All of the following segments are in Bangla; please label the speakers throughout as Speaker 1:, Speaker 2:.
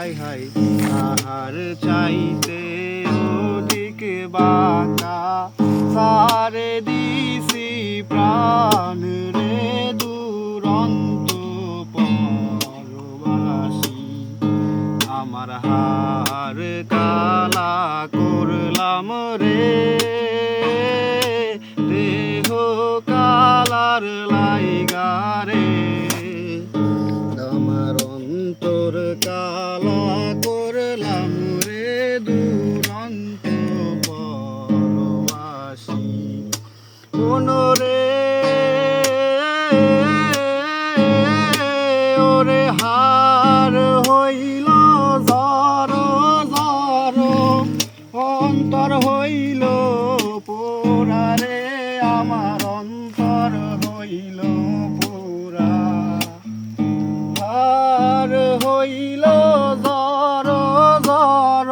Speaker 1: হাই হাই আহার চাইতে ওদিকে বাঁকা সারে দিছি প্রাণ রে দুরন্ত পরবাসী। আমার হার কালা করলাম রে। দেহ কালার লাইগারে আমার অন্তর কালা ওরে হার হইল জর জর অন্তর হইল পোড়ারে আমার অন্তর হইল পোড়া আর হইল জর জর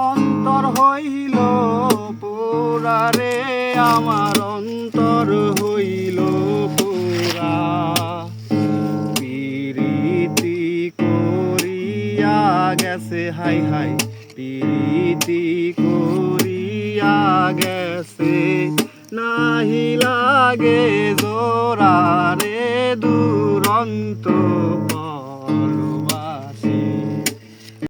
Speaker 1: অন্তর হইল পুরারে আমার গেছে হাই হাই। প্রীতি করিয়া গেছে নাহি লাগে জোরারে দুরন্ত।